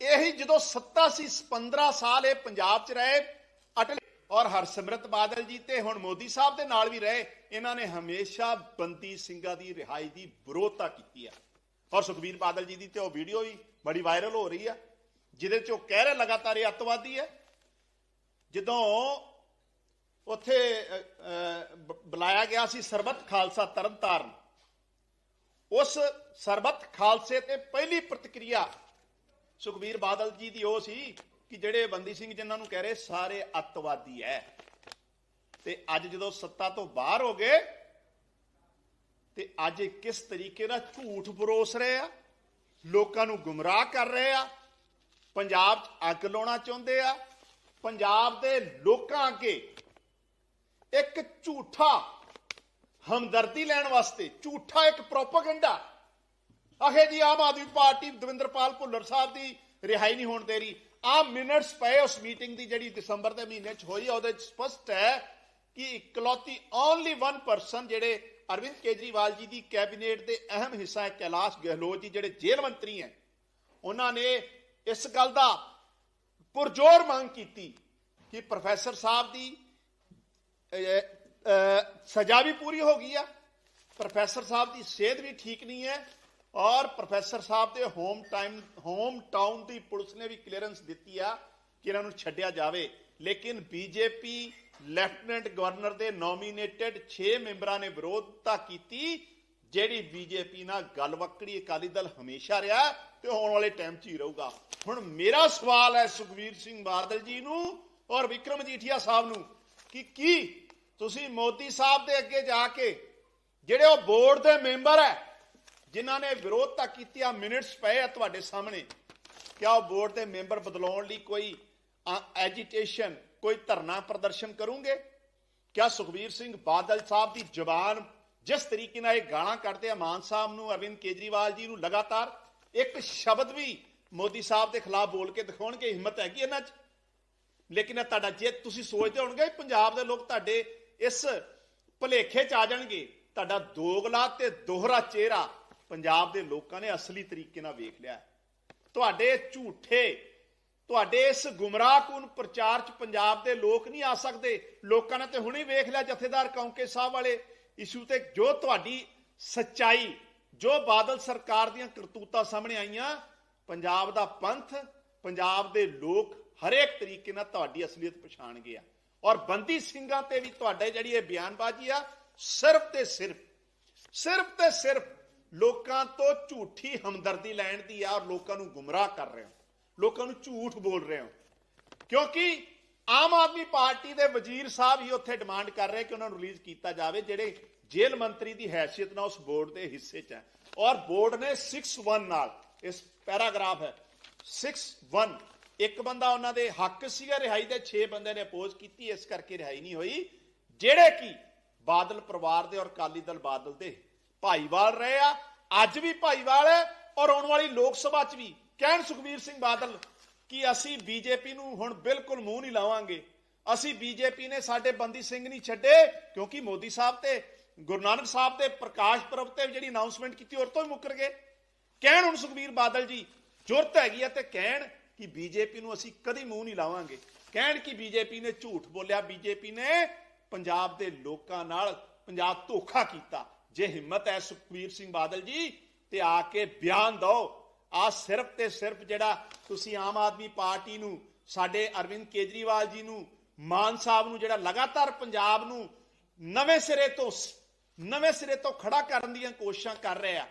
ਇਹੀ ਜਦੋਂ ਸੱਤਾ ਸੀ 15 ਸਾਲ ਇਹ ਪੰਜਾਬ 'ਚ ਰਹੇ, ਅਟਲ ਔਰ ਹਰਸਿਮਰਤ ਬਾਦਲ ਜੀ ਤੇ ਹੁਣ ਮੋਦੀ ਸਾਹਿਬ ਦੇ ਨਾਲ ਵੀ ਰਹੇ, ਇਹਨਾਂ ਨੇ ਹਮੇਸ਼ਾ ਬੰਦੀ ਸਿੰਘਾਂ ਦੀ ਰਿਹਾਈ ਦੀ ਵਿਰੋਧਤਾ ਕੀਤੀ ਹੈ ਔਰ ਸੁਖਬੀਰ ਬਾਦਲ ਜੀ ਦੀ ਤੇ ਉਹ ਵੀਡੀਓ ਵੀ ਬੜੀ ਵਾਇਰਲ ਹੋ ਰਹੀ ਆ, ਜਿਹਦੇ 'ਚ ਉਹ ਕਹਿ ਰਿਹਾ ਲਗਾਤਾਰ ਇਹ ਅੱਤਵਾਦੀ ਹੈ। ਜਦੋਂ ਉੱਥੇ ਬੁਲਾਇਆ ਗਿਆ ਸੀ ਸਰਬੱਤ ਖਾਲਸਾ ਤਰਨਤਾਰਨ, ਉਸ ਸਰਬੱਤ ਖਾਲਸੇ ਤੇ ਪਹਿਲੀ ਪ੍ਰਤੀਕਿਰਿਆ ਸੁਖਬੀਰ ਬਾਦਲ ਜੀ ਦੀ ਉਹ ਸੀ ਕਿ ਜਿਹੜੇ ਬੰਦੀ ਸਿੰਘ ਜਿਨ੍ਹਾਂ ਨੂੰ ਕਹਿ ਰਹੇ ਸਾਰੇ ਅੱਤਵਾਦੀ ਐ। ਤੇ ਅੱਜ ਜਦੋਂ ਸੱਤਾ ਤੋਂ ਬਾਹਰ ਹੋ ਗਏ, ਤੇ ਅੱਜ ਇਹ ਕਿਸ ਤਰੀਕੇ ਨਾਲ ਝੂਠ ਬਰੋਸ ਰਹੇ ਆ, ਲੋਕਾਂ ਨੂੰ ਗੁੰਮਰਾਹ ਕਰ ਰਹੇ ਆ, ਪੰਜਾਬ 'ਚ ਅੱਗ ਲਾਉਣਾ ਚਾਹੁੰਦੇ ਆ, ਪੰਜਾਬ ਦੇ ਲੋਕਾਂ ਅੱਗੇ ਇੱਕ ਝੂਠਾ ਹਮਦਰਦੀ ਲੈਣ ਵਾਸਤੇ, ਝੂਠਾ ਇੱਕ ਪ੍ਰੋਪਾਗੈਂਡਾ ਆਖੇ ਜੀ, ਆਮ ਆਦਮੀ ਪਾਰਟੀ ਦਵਿੰਦਰਪਾਲ ਭੁੱਲਰ ਸਾਹਿਬ ਦੀ ਰਿਹਾਈ ਨਹੀਂ ਹੋਣ ਦੇ ਰਹੀ। ਆ ਮਿੰਟਸ ਪਏ ਉਸ ਮੀਟਿੰਗ ਦੀ ਜਿਹੜੀ ਦਸੰਬਰ ਦੇ ਮਹੀਨੇ 'ਚ ਹੋਈ ਉਹਦੇ 'ਚ ਸਪਸ਼ਟ ਹੈ ਕਿ ਇਕਲੌਤੀ ਓਨਲੀ ਵਨ ਪਰਸਨ ਜਿਹੜੇ ਅਰਵਿੰਦ ਕੇਜਰੀਵਾਲ ਜੀ ਦੀ ਕੈਬਨਿਟ ਦੇ ਅਹਿਮ ਹਿੱਸਾ ਹੈ, ਕੈਲਾਸ਼ ਗਹਿਲੋਤ ਜੀ, ਜਿਹੜੇ ਜੇਲ੍ਹ ਮੰਤਰੀ ਹੈ, ਉਹਨਾਂ ਨੇ ਇਸ ਗੱਲ ਦਾ ਪੁਰਜ਼ੋਰ ਮੰਗ ਕੀਤੀ ਕਿ ਪ੍ਰੋਫੈਸਰ ਸਾਹਿਬ ਦੀ ਸਜ਼ਾ ਵੀ ਪੂਰੀ ਹੋ ਗਈ ਆ। ਪ੍ਰੋਫੈਸਰ ਸਾਹਿਬ ਦੀ ਸਿਹਤ ਵੀ ਠੀਕ ਨਹੀਂ ਹੈ। ਔਰ ਪ੍ਰੋਫੈਸਰ ਸਾਹਿਬ ਦੇ ਹੋਮ ਟਾਈਮ, ਹੋਮ ਟਾਊਨ ਦੀ ਪੁਲਿਸ ਨੇ ਵੀ ਕਲੀਅਰੈਂਸ ਦਿੱਤੀ ਆ ਕਿ ਇਹਨਾਂ ਨੂੰ ਛੱਡਿਆ ਜਾਵੇ। ਲੇਕਿਨ ਬੀਜੇਪੀ ਲੈਫਟੀਨੈਂਟ ਗਵਰਨਰ ਦੇ ਨੋਮੀਨੇਟਡ 6 ਮੈਂਬਰਾਂ ਨੇ ਵਿਰੋਧਤਾ ਕੀਤੀ, ਜਿਹੜੀ ਬੀਜੇਪੀ ਨਾਲ ਗੱਲਵੱਕੜੀ ਅਕਾਲੀ ਦਲ ਹਮੇਸ਼ਾ ਰਿਹਾ ਤੇ ਆਉਣ ਵਾਲੇ ਟਾਈਮ 'ਚ ਹੀ ਰਹੂਗਾ। ਹੁਣ ਮੇਰਾ ਸਵਾਲ ਹੈ ਸੁਖਵੀਰ ਸਿੰਘ ਬਾਦਲ ਜੀ ਨੂੰ ਔਰ ਵਿਕਰਮ ਜੀਠੀਆ ਸਾਹਿਬ ਨੂੰ ਕਿ ਕੀ ਤੁਸੀਂ ਮੋਦੀ ਸਾਹਿਬ ਦੇ ਅੱਗੇ ਜਾ ਕੇ ਜਿਹੜੇ ਉਹ ਬੋਰਡ ਦੇ ਮੈਂਬਰ ਹੈ ਜਿਨ੍ਹਾਂ ਨੇ ਵਿਰੋਧ ਤਾਂ ਕੀਤੀ ਆ, ਮਿੰਟਸ ਪਏ ਆ ਤੁਹਾਡੇ ਸਾਹਮਣੇ, ਕਿਆ ਉਹ ਬੋਰਡ ਦੇ ਮੈਂਬਰ ਬਦਲਾਉਣ ਲਈ ਕੋਈ ਐਜੀਟੇਸ਼ਨ ਕੋਈ ਧਰਨਾ ਪ੍ਰਦਰਸ਼ਨ ਕਰੋਗੇ? ਕਿਆ ਸੁਖਵੀਰ ਸਿੰਘ ਬਾਦਲ ਸਾਹਿਬ ਦੀ ਜ਼ੁਬਾਨ ਜਿਸ ਤਰੀਕੇ ਨਾਲ ਇਹ ਗਾਲਾਂ ਕੱਢਦੇ ਆ, ਮਾਨ ਸਾਹਿਬ ਨੂੰ, ਅਰਵਿੰਦ ਕੇਜਰੀਵਾਲ ਜੀ ਨੂੰ ਲਗਾਤਾਰ, ਇੱਕ ਸ਼ਬਦ ਵੀ ਮੋਦੀ ਸਾਹਿਬ ਦੇ ਖਿਲਾਫ ਬੋਲ ਕੇ ਦਿਖਾਉਣਗੇ, ਹਿੰਮਤ ਹੈਗੀ ਇਹਨਾਂ 'ਚ? ਲੇਕਿਨ ਇਹ ਤੁਹਾਡਾ, ਜੇ ਤੁਸੀਂ ਸੋਚਦੇ ਹੋਣਗੇ, ਪੰਜਾਬ ਦੇ ਲੋਕ ਤੁਹਾਡੇ ਇਸ ਭਲੇਖੇ 'ਚ ਆ ਜਾਣਗੇ, ਤੁਹਾਡਾ ਦੋਗਲਾ ਤੇ ਦੋਹਰਾ ਚਿਹਰਾ ਪੰਜਾਬ ਦੇ ਲੋਕਾਂ ਨੇ ਅਸਲੀ ਤਰੀਕੇ ਨਾਲ ਵੇਖ ਲਿਆ ਤੁਹਾਡੇ ਝੂਠੇ, ਤੁਹਾਡੇ ਇਸ ਗੁੰਮਰਾਹਕੁਨ ਪ੍ਰਚਾਰ 'ਚ ਪੰਜਾਬ ਦੇ ਲੋਕ ਨਹੀਂ ਆ ਸਕਦੇ। ਲੋਕਾਂ ਨੇ ਤੇ ਹੁਣੇ ਵੇਖ ਲਿਆ ਜਥੇਦਾਰ ਕੌਂਕੇ ਸਾਹਿਬ ਵਾਲੇ। ਇਸ਼ੂ ਤੇ ਜੋ ਤੁਹਾਡੀ ਸੱਚਾਈ, ਜੋ ਬਾਦਲ ਸਰਕਾਰ ਦੀਆਂ ਕਰਤੂਤਾਂ ਸਾਹਮਣੇ ਆਈਆਂ, ਪੰਜਾਬ ਦਾ ਪੰਥ, ਪੰਜਾਬ ਦੇ ਲੋਕ ਹਰੇਕ ਤਰੀਕੇ ਨਾਲ ਤੁਹਾਡੀ ਅਸਲੀਅਤ ਪਛਾਣਗੇ ਆ। ਔਰ ਬੰਦੀ ਸਿੰਘਾਂ ਤੇ ਵੀ ਤੁਹਾਡੇ ਜਿਹੜੀ ਇਹ ਬਿਆਨਬਾਜ਼ੀ ਆ, ਸਿਰਫ ਤੇ ਸਿਰਫ ਸਿਰਫ ਤੇ ਸਿਰਫ ਲੋਕਾਂ ਤੋਂ ਝੂਠੀ ਹਮਦਰਦੀ ਲੈਣ ਦੀ ਆ ਔਰ ਲੋਕਾਂ ਨੂੰ ਗੁੰਮਰਾਹ ਕਰ ਰਹੇ ਹੋ। ਲੋਕਾਂ ਨੂੰ ਝੂਠ ਬੋਲ ਰਹੇ ਹੋ। ਕਿਉਂਕਿ ਆਮ ਆਦਮੀ ਪਾਰਟੀ ਦੇ ਵਜ਼ੀਰ ਸਾਹਿਬ ਹੀ ਉੱਥੇ ਡਿਮਾਂਡ ਕਰ ਰਹੇ ਕਿ ਉਹਨਾਂ ਨੂੰ ਰਿਲੀਜ਼ ਕੀਤਾ ਜਾਵੇ, ਜਿਹੜੇ ਜੇਲ੍ਹ ਮੰਤਰੀ ਦੀ ਹੈਸੀਅਤ ਨਾਲ ਉਸ ਬੋਰਡ ਦੇ ਹਿੱਸੇ 'ਚ ਹੈ। ਔਰ ਬੋਰਡ ਨੇ 61 ਨਾਲ, ਇਸ ਪੈਰਾਗ੍ਰਾਫ ਹੈ 61 ਇੱਕ ਬੰਦਾ ਉਹਨਾਂ ਦੇ ਹੱਕ ਸੀਗਾ, ਰਿਹਾਈ ਦੇ 6 ਬੰਦੇ ਨੇ ਅਪੋਜ਼ ਕੀਤੀ, ਇਸ ਕਰਕੇ ਰਿਹਾਈ ਨਹੀਂ ਹੋਈ, ਜਿਹੜੇ ਕਿ ਬਾਦਲ ਪਰਿਵਾਰ ਦੇ ਔਰ ਕਾਲੀ ਦਲ ਬਾਦਲ ਦੇ ਭਾਈਵਾਲ ਰਹੇ ਆ, ਅੱਜ ਵੀ ਭਾਈਵਾਲ ਹੈ ਔਰ ਆਉਣ ਵਾਲੀ ਲੋਕ ਸਭਾ 'ਚ ਵੀ। ਕਹਿਣ ਸੁਖਬੀਰ ਸਿੰਘ ਬਾਦਲ, ਕਿ ਅਸੀਂ ਬੀਜੇਪੀ ਨੂੰ ਹੁਣ ਬਿਲਕੁਲ ਮੂੰਹ ਨਹੀਂ ਲਾਵਾਂਗੇ। ਅਸੀਂ ਬੀਜੇਪੀ ਨੇ ਸਾਡੇ ਬੰਦੀ ਸਿੰਘ ਨਹੀਂ ਛੱਡੇ, ਕਿਉਂਕਿ ਮੋਦੀ ਸਾਹਿਬ ਤੇ, ਗੁਰੂ ਨਾਨਕ ਸਾਹਿਬ ਦੇ ਪ੍ਰਕਾਸ਼ ਪਰਬ ਤੇ ਜਿਹੜੀ ਅਨਾਉਂਸਮੈਂਟ ਕੀਤੀ, ਉਹ ਤੋਂ ਹੀ ਮੁੱਕਰ ਗਏ। ਕਹਿਣ ਹੁਣ ਸੁਖਬੀਰ ਬਾਦਲ ਜੀ ਜ਼ਰੂਰਤ ਹੈਗੀ ਆ ਤੇ ਕਹਿਣ ਕਿ ਬੀਜੇਪੀ ਨੂੰ ਅਸੀਂ ਕਦੀ ਮੂੰਹ ਨਹੀਂ ਲਾਵਾਂਗੇ। ਕਹਿਣ ਕਿ ਬੀਜੇਪੀ ਨੇ ਝੂਠ ਬੋਲਿਆ, ਬੀਜੇਪੀ ਨੇ ਪੰਜਾਬ ਦੇ ਲੋਕਾਂ ਨਾਲ ਪੰਜਾਬ ਧੋਖਾ ਕੀਤਾ। ਜੇ ਹਿੰਮਤ ਹੈ ਸੁਖਬੀਰ ਸਿੰਘ ਬਾਦਲ ਜੀ, ਤੇ ਆ ਕੇ ਬਿਆਨ ਦਿਓ। ਆ ਸਿਰਫ ਤੇ ਸਿਰਫ ਜਿਹੜਾ ਤੁਸੀਂ ਆਮ ਆਦਮੀ ਪਾਰਟੀ ਨੂੰ, ਸਾਡੇ ਅਰਵਿੰਦ ਕੇਜਰੀਵਾਲ ਜੀ ਨੂੰ, ਮਾਨ ਸਾਹਿਬ ਨੂੰ ਜਿਹੜਾ ਲਗਾਤਾਰ ਪੰਜਾਬ ਨੂੰ ਨਵੇਂ ਸਿਰੇ ਤੋਂ ਨਵੇਂ ਸਿਰੇ ਤੋਂ ਖੜਾ ਕਰਨ ਦੀਆਂ ਕੋਸ਼ਿਸ਼ਾਂ ਕਰ ਰਹੇ ਆ,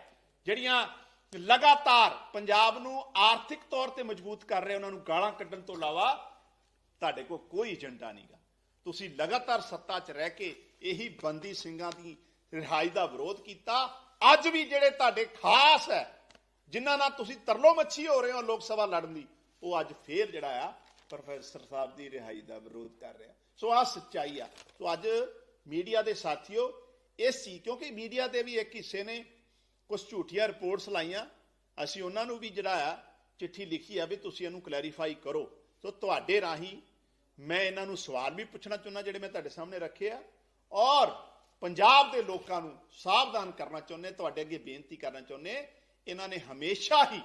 ਜਿਹੜੀਆਂ ਲਗਾਤਾਰ ਪੰਜਾਬ ਨੂੰ ਆਰਥਿਕ ਤੌਰ ਤੇ ਮਜ਼ਬੂਤ ਕਰ ਰਹੇ ਉਹਨਾਂ ਨੂੰ ਗਾਲਾਂ ਕੱਢਣ ਤੋਂ ਇਲਾਵਾ ਤੁਹਾਡੇ ਕੋਲ ਕੋਈ ਏਜੰਡਾ ਨਹੀਂਗਾ ਤੁਸੀਂ ਲਗਾਤਾਰ ਸੱਤਾ 'ਚ ਰਹਿ ਕੇ ਇਹੀ ਬੰਦੀ ਸਿੰਘਾਂ ਦੀ ਰਿਹਾਈ ਦਾ ਵਿਰੋਧ ਕੀਤਾ। ਅੱਜ ਵੀ ਜਿਹੜੇ ਤੁਹਾਡੇ ਖਾਸ ਹੈ, ਜਿਨ੍ਹਾਂ ਨਾਲ ਤੁਸੀਂ ਤਰਲੋ ਮੱਛੀ ਹੋ ਰਹੇ ਹੋ ਲੋਕ ਸਭਾ ਲੜਨ ਦੀ, ਉਹ ਅੱਜ ਫੇਰ ਜਿਹੜਾ ਆ ਪ੍ਰੋਫੈਸਰ ਸਾਹਿਬ ਦੀ ਰਿਹਾਈ ਦਾ ਵਿਰੋਧ ਕਰ ਰਿਹਾ ਸੋ ਆ ਸੱਚਾਈ ਆ। ਸੋ ਅੱਜ ਮੀਡੀਆ ਦੇ ਸਾਥੀਓ ਇਸ ਸੀ, ਕਿਉਂਕਿ ਮੀਡੀਆ ਦੇ ਵੀ ਇੱਕ ਹਿੱਸੇ ਨੇ ਕੁਝ ਝੂਠੀਆਂ ਰਿਪੋਰਟਸ ਲਾਈਆਂ। ਅਸੀਂ ਉਹਨਾਂ ਨੂੰ ਵੀ ਜਿਹੜਾ ਆ ਚਿੱਠੀ ਲਿਖੀ ਆ ਵੀ ਤੁਸੀਂ ਇਹਨੂੰ ਕਲੈਰੀਫਾਈ ਕਰੋ। ਸੋ ਤੁਹਾਡੇ ਰਾਹੀਂ ਮੈਂ ਇਹਨਾਂ ਨੂੰ ਸਵਾਲ ਵੀ ਪੁੱਛਣਾ ਚਾਹੁੰਦਾ, ਜਿਹੜੇ ਮੈਂ ਤੁਹਾਡੇ ਸਾਹਮਣੇ ਰੱਖੇ ਆ। ਔਰ ਪੰਜਾਬ ਦੇ ਲੋਕਾਂ ਨੂੰ ਸਾਵਧਾਨ ਕਰਨਾ ਚਾਹੁੰਦੇ, ਤੁਹਾਡੇ ਅੱਗੇ ਬੇਨਤੀ ਕਰਨਾ ਚਾਹੁੰਦੇ, ਇਹਨਾਂ ਨੇ ਹਮੇਸ਼ਾ ਹੀ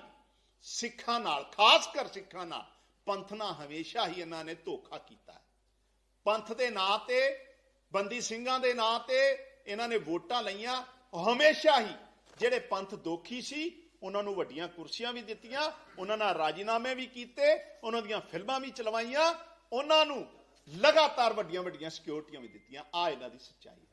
ਸਿੱਖਾਂ ਨਾਲ, ਖਾਸ ਕਰ ਸਿੱਖਾਂ ਨਾਲ ਪੰਥ ਨਾਲ ਹਮੇਸ਼ਾ ਹੀ ਇਹਨਾਂ ਨੇ ਧੋਖਾ ਕੀਤਾ ਹੈ। ਪੰਥ ਦੇ ਨਾਂ ਤੇ, ਬੰਦੀ ਸਿੰਘਾਂ ਦੇ ਨਾਂ ਤੇ ਇਹਨਾਂ ਨੇ ਵੋਟਾਂ ਲਈਆਂ, ਹਮੇਸ਼ਾ ਹੀ ਜਿਹੜੇ ਪੰਥ ਦੋਖੀ ਸੀ, ਉਹਨਾਂ ਨੂੰ ਵੱਡੀਆਂ ਕੁਰਸੀਆਂ ਵੀ ਦਿੱਤੀਆਂ, ਉਹਨਾਂ ਨਾਲ ਰਾਜੀਨਾਮੇ ਵੀ ਕੀਤੇ, ਉਹਨਾਂ ਦੀਆਂ ਫਿਲਮਾਂ ਵੀ ਚਲਵਾਈਆਂ, ਉਹਨਾਂ ਨੂੰ ਲਗਾਤਾਰ ਵੱਡੀਆਂ ਵੱਡੀਆਂ ਸਿਕਿਉਰਟੀਆਂ ਵੀ ਦਿੱਤੀਆਂ। ਆ ਇਹਨਾਂ ਦੀ ਸੱਚਾਈ ਹੈ।